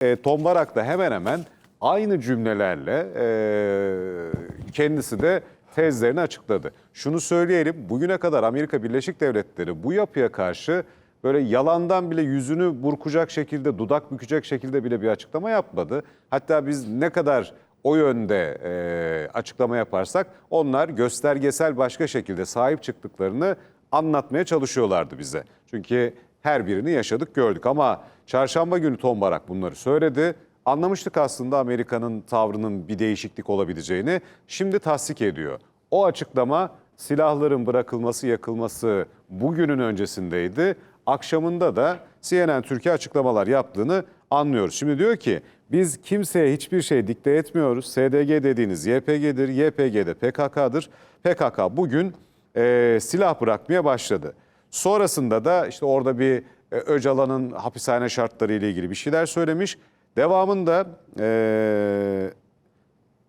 E, Tom Barak da hemen hemen aynı cümlelerle e, kendisi de tezlerini açıkladı. Şunu söyleyelim, bugüne kadar Amerika Birleşik Devletleri bu yapıya karşı böyle yalandan bile yüzünü burkacak şekilde, dudak bükecek şekilde bile bir açıklama yapmadı. Hatta biz ne kadar o yönde e, açıklama yaparsak onlar göstergesel başka şekilde sahip çıktıklarını anlatmaya çalışıyorlardı bize. Çünkü her birini yaşadık gördük ama çarşamba günü Tom Barak bunları söyledi. Anlamıştık aslında Amerika'nın tavrının bir değişiklik olabileceğini. Şimdi tasdik ediyor. O açıklama silahların bırakılması, yakılması bugünün öncesindeydi. Akşamında da CNN Türkiye açıklamalar yaptığını anlıyoruz. Şimdi diyor ki biz kimseye hiçbir şey dikte etmiyoruz. SDG dediğiniz YPG'dir, YPG de PKK'dır. PKK bugün e, silah bırakmaya başladı. Sonrasında da işte orada bir e, Öcalan'ın hapishane şartları ile ilgili bir şeyler söylemiş. Devamında e,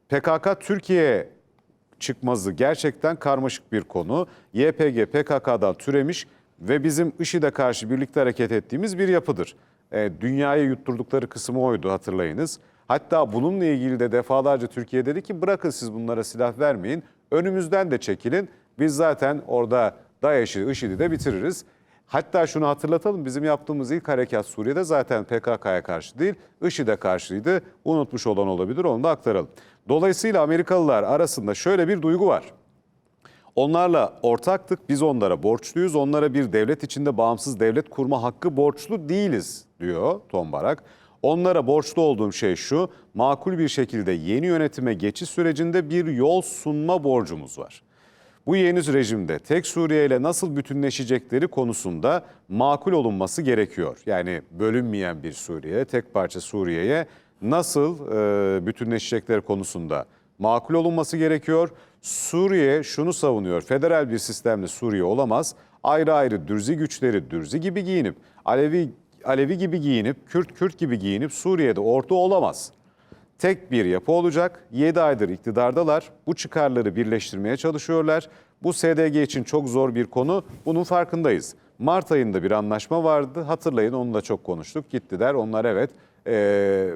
PKK Türkiye çıkmazı gerçekten karmaşık bir konu. YPG PKK'dan türemiş ve bizim IŞİD'e karşı birlikte hareket ettiğimiz bir yapıdır. E, dünyaya yutturdukları kısmı oydu hatırlayınız. Hatta bununla ilgili de defalarca Türkiye dedi ki bırakın siz bunlara silah vermeyin. Önümüzden de çekilin. Biz zaten orada DAEŞ'i, IŞİD'i de bitiririz. Hatta şunu hatırlatalım bizim yaptığımız ilk harekat Suriye'de zaten PKK'ya karşı değil IŞİD'e karşıydı. Unutmuş olan olabilir onu da aktaralım. Dolayısıyla Amerikalılar arasında şöyle bir duygu var. Onlarla ortaktık, biz onlara borçluyuz. Onlara bir devlet içinde bağımsız devlet kurma hakkı borçlu değiliz diyor Tom Barak. Onlara borçlu olduğum şey şu, makul bir şekilde yeni yönetime geçiş sürecinde bir yol sunma borcumuz var. Bu yeni rejimde tek Suriye ile nasıl bütünleşecekleri konusunda makul olunması gerekiyor. Yani bölünmeyen bir Suriye, tek parça Suriye'ye nasıl e, bütünleşecekleri konusunda makul olunması gerekiyor. Suriye şunu savunuyor, federal bir sistemle Suriye olamaz. Ayrı ayrı dürzi güçleri dürzi gibi giyinip, Alevi Alevi gibi giyinip, Kürt Kürt gibi giyinip Suriye'de orta olamaz. Tek bir yapı olacak. 7 aydır iktidardalar. Bu çıkarları birleştirmeye çalışıyorlar. Bu SDG için çok zor bir konu. Bunun farkındayız. Mart ayında bir anlaşma vardı. Hatırlayın onu da çok konuştuk. Gittiler. Onlar evet eee,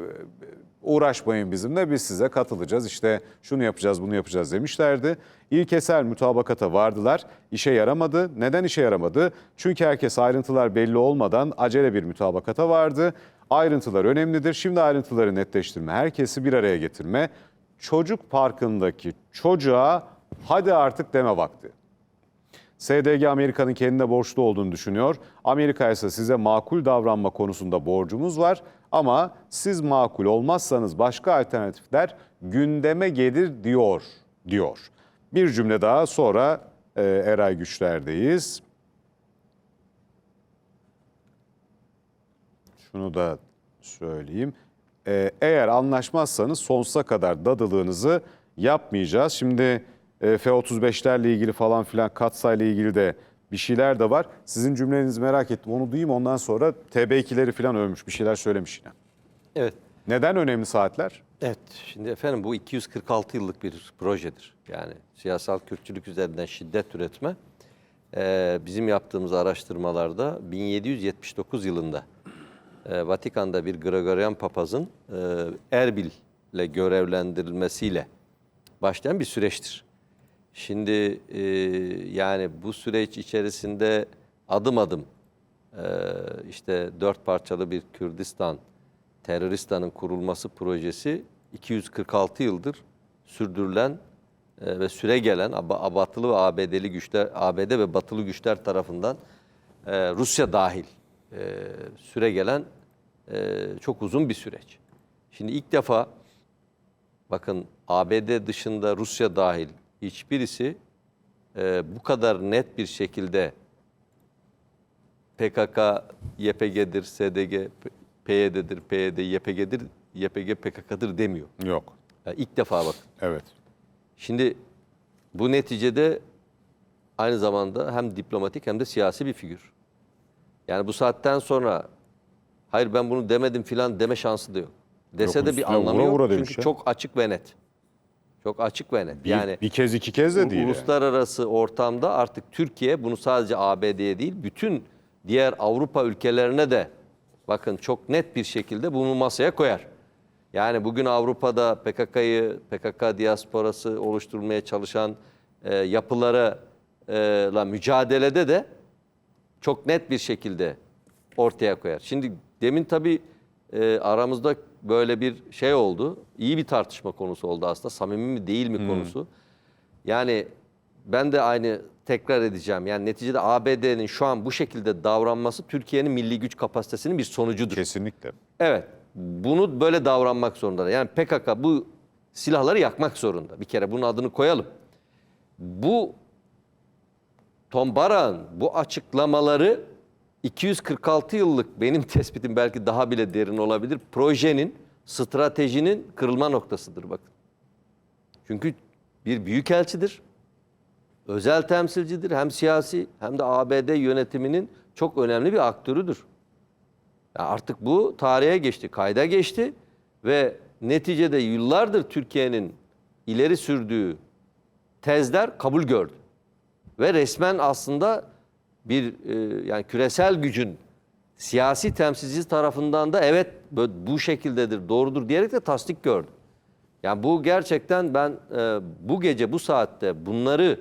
uğraşmayın bizimle biz size katılacağız. İşte şunu yapacağız bunu yapacağız demişlerdi. İlkesel mutabakata vardılar. İşe yaramadı. Neden işe yaramadı? Çünkü herkes ayrıntılar belli olmadan acele bir mutabakata vardı. Ayrıntılar önemlidir. Şimdi ayrıntıları netleştirme, herkesi bir araya getirme. Çocuk parkındaki çocuğa hadi artık deme vakti. SDG Amerika'nın kendine borçlu olduğunu düşünüyor. Amerika ise size makul davranma konusunda borcumuz var ama siz makul olmazsanız başka alternatifler gündeme gelir diyor diyor. Bir cümle daha sonra e, Eray Güçler'deyiz. Şunu da söyleyeyim. Ee, eğer anlaşmazsanız sonsuza kadar dadılığınızı yapmayacağız. Şimdi e, F-35'lerle ilgili falan filan katsayla ilgili de bir şeyler de var. Sizin cümlenizi merak ettim. Onu duyayım ondan sonra TB2'leri falan övmüş. Bir şeyler söylemiş yine. Evet. Neden önemli saatler? Evet. Şimdi efendim bu 246 yıllık bir projedir. Yani siyasal Kürtçülük üzerinden şiddet üretme. Ee, bizim yaptığımız araştırmalarda 1779 yılında e, Vatikan'da bir Gregorian papazın e, Erbil'le görevlendirilmesiyle başlayan bir süreçtir. Şimdi e, yani bu süreç içerisinde adım adım e, işte dört parçalı bir Kürdistan, teröristanın kurulması projesi 246 yıldır sürdürülen e, ve süre gelen ab- abatılı ve ABD'li güçler, ABD ve batılı güçler tarafından e, Rusya dahil e, süre gelen e, çok uzun bir süreç. Şimdi ilk defa bakın ABD dışında Rusya dahil hiçbirisi e, bu kadar net bir şekilde PKK YPG'dir, SDG PYD'dir, PYD YPG'dir, YPG PKK'dır demiyor. Yok. Yani ilk defa bakın. Evet. Şimdi bu neticede aynı zamanda hem diplomatik hem de siyasi bir figür. Yani bu saatten sonra hayır ben bunu demedim filan deme şansı da yok. Dese Yok, de bir anlamı vura yok. vura Çünkü ya. çok açık ve net. Çok açık ve net. Bir, yani bir kez iki kez de değil. yani. uluslararası ortamda artık Türkiye bunu sadece ABD'ye değil bütün diğer Avrupa ülkelerine de bakın çok net bir şekilde bunu masaya koyar. Yani bugün Avrupa'da PKK'yı, PKK diasporası oluşturmaya çalışan e, yapılarla mücadelede de çok net bir şekilde ortaya koyar. Şimdi demin tabii e, aramızda böyle bir şey oldu. İyi bir tartışma konusu oldu aslında. Samimi mi değil mi konusu. Yani ben de aynı tekrar edeceğim. Yani neticede ABD'nin şu an bu şekilde davranması Türkiye'nin milli güç kapasitesinin bir sonucudur. Kesinlikle. Evet. Bunu böyle davranmak zorunda. Yani PKK bu silahları yakmak zorunda. Bir kere bunun adını koyalım. Bu Tom Barak'ın bu açıklamaları 246 yıllık benim tespitim belki daha bile derin olabilir. Projenin, stratejinin kırılma noktasıdır bakın. Çünkü bir büyükelçidir. Özel temsilcidir. Hem siyasi hem de ABD yönetiminin çok önemli bir aktörüdür. Ya artık bu tarihe geçti, kayda geçti ve neticede yıllardır Türkiye'nin ileri sürdüğü tezler kabul gördü. Ve resmen aslında bir e, yani küresel gücün siyasi temsilcisi tarafından da evet bu- şekildedir, doğrudur diyerek de tasdik gördü. Yani bu gerçekten ben e, bu gece bu saatte bunları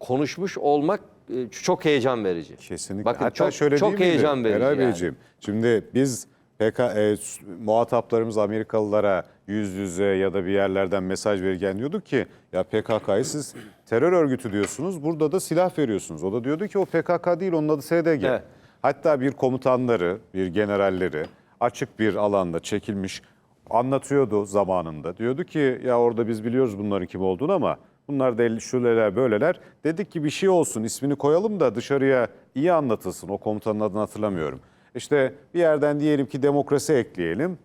konuşmuş olmak e, çok heyecan verici. Kesinlikle. Bakın Hatta çok, şöyle çok değil miydi? heyecan verici. Eray yani. Beyciğim, şimdi biz PK, e, muhataplarımız Amerikalılara yüz yüze ya da bir yerlerden mesaj verirken diyorduk ki ya PKK'yı siz terör örgütü diyorsunuz burada da silah veriyorsunuz. O da diyordu ki o PKK değil onun adı SDG. Evet. Hatta bir komutanları, bir generalleri açık bir alanda çekilmiş anlatıyordu zamanında. Diyordu ki ya orada biz biliyoruz bunların kim olduğunu ama bunlar da şöyleler böyleler. Dedik ki bir şey olsun ismini koyalım da dışarıya iyi anlatılsın. O komutanın adını hatırlamıyorum. İşte bir yerden diyelim ki demokrasi ekleyelim.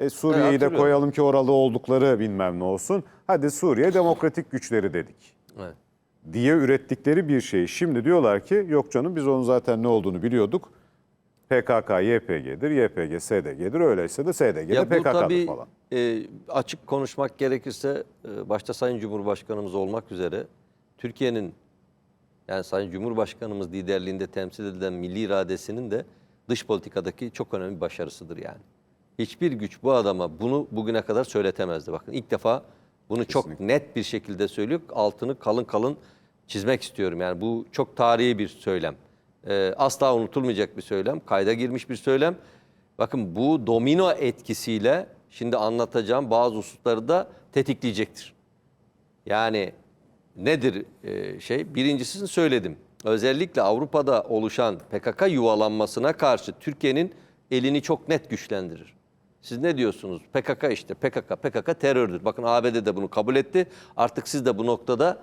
E, Suriye'yi de hatırlıyorum. koyalım ki oralı oldukları bilmem ne olsun. Hadi Suriye demokratik güçleri dedik Evet. diye ürettikleri bir şey. Şimdi diyorlar ki yok canım biz onun zaten ne olduğunu biliyorduk. PKK, YPG'dir, YPG, SDG'dir. Öyleyse de SDG'de Ya bu PKK'dır tabii falan. e, açık konuşmak gerekirse e, başta Sayın Cumhurbaşkanımız olmak üzere Türkiye'nin yani Sayın Cumhurbaşkanımız liderliğinde temsil edilen milli iradesinin de dış politikadaki çok önemli bir başarısıdır yani. Hiçbir güç bu adama bunu bugüne kadar söyletemezdi. Bakın ilk defa bunu çok net bir şekilde söylüyor. Altını kalın kalın çizmek istiyorum. Yani bu çok tarihi bir söylem. Ee, asla unutulmayacak bir söylem. Kayda girmiş bir söylem. Bakın bu domino etkisiyle şimdi anlatacağım bazı hususları da tetikleyecektir. Yani nedir e, şey? Birincisini söyledim. Özellikle Avrupa'da oluşan PKK yuvalanmasına karşı Türkiye'nin elini çok net güçlendirir. Siz ne diyorsunuz? PKK işte PKK, PKK terördür. Bakın ABD de bunu kabul etti. Artık siz de bu noktada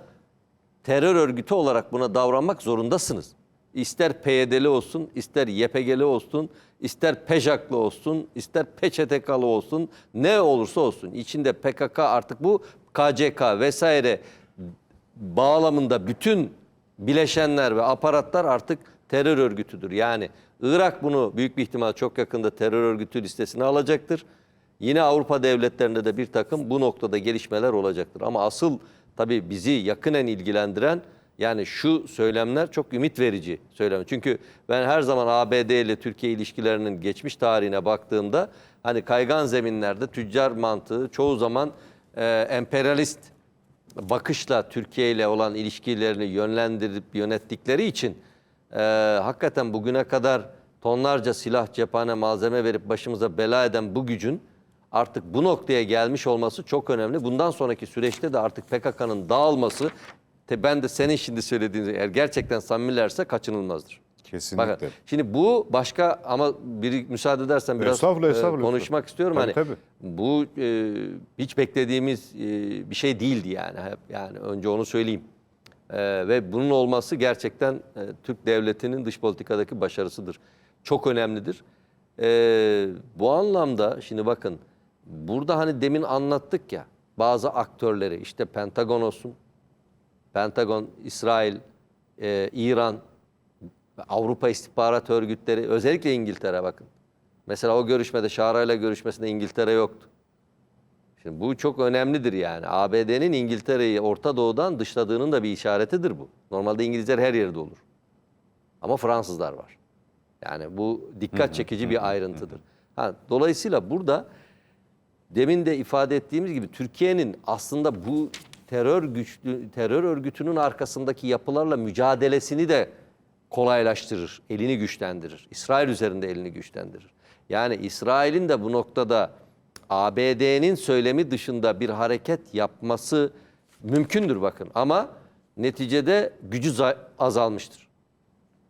terör örgütü olarak buna davranmak zorundasınız. İster PYD'li olsun, ister YPG'li olsun, ister PEJAK'lı olsun, ister PÇTK'lı olsun, ne olursa olsun. İçinde PKK artık bu KCK vesaire bağlamında bütün bileşenler ve aparatlar artık terör örgütüdür. Yani Irak bunu büyük bir ihtimal çok yakında terör örgütü listesine alacaktır. Yine Avrupa devletlerinde de bir takım bu noktada gelişmeler olacaktır. Ama asıl tabii bizi yakinen ilgilendiren yani şu söylemler çok ümit verici söylem. Çünkü ben her zaman ABD ile Türkiye ilişkilerinin geçmiş tarihine baktığımda hani kaygan zeminlerde tüccar mantığı çoğu zaman e, emperyalist bakışla Türkiye ile olan ilişkilerini yönlendirip yönettikleri için e, hakikaten bugüne kadar tonlarca silah, cephane, malzeme verip başımıza bela eden bu gücün artık bu noktaya gelmiş olması çok önemli. Bundan sonraki süreçte de artık PKK'nın dağılması, te ben de senin şimdi söylediğin eğer gerçekten samimilerse kaçınılmazdır. Kesinlikle. Bakın, şimdi bu başka ama bir müsaade edersen biraz Estağfurullah, e, estağfurullah. konuşmak istiyorum. Tabii, hani tabii. bu e, hiç beklediğimiz e, bir şey değildi yani. Yani önce onu söyleyeyim. E, ve bunun olması gerçekten e, Türk devletinin dış politikadaki başarısıdır. Çok önemlidir. E, bu anlamda şimdi bakın burada hani demin anlattık ya bazı aktörleri işte Pentagon olsun, Pentagon, İsrail, e, İran, Avrupa istihbarat örgütleri, özellikle İngiltere bakın. Mesela o görüşmede, Şara'yla görüşmesinde İngiltere yoktu. Şimdi bu çok önemlidir yani. ABD'nin İngiltere'yi Orta Doğu'dan dışladığının da bir işaretidir bu. Normalde İngilizler her yerde olur. Ama Fransızlar var. Yani bu dikkat çekici bir ayrıntıdır. Ha, dolayısıyla burada demin de ifade ettiğimiz gibi Türkiye'nin aslında bu terör güçlü terör örgütünün arkasındaki yapılarla mücadelesini de kolaylaştırır, elini güçlendirir. İsrail üzerinde elini güçlendirir. Yani İsrail'in de bu noktada ABD'nin söylemi dışında bir hareket yapması mümkündür bakın ama neticede gücü za- azalmıştır.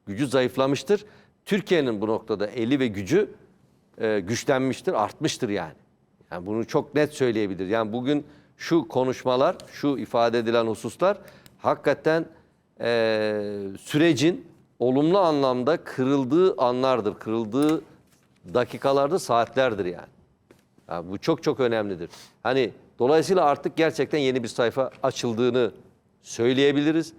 Gücü zayıflamıştır. Türkiye'nin bu noktada eli ve gücü e, güçlenmiştir, artmıştır yani. Yani bunu çok net söyleyebilir. Yani bugün şu konuşmalar, şu ifade edilen hususlar hakikaten e, sürecin olumlu anlamda kırıldığı anlardır, kırıldığı dakikalardır, saatlerdir yani. Yani bu çok çok önemlidir. Hani dolayısıyla artık gerçekten yeni bir sayfa açıldığını söyleyebiliriz.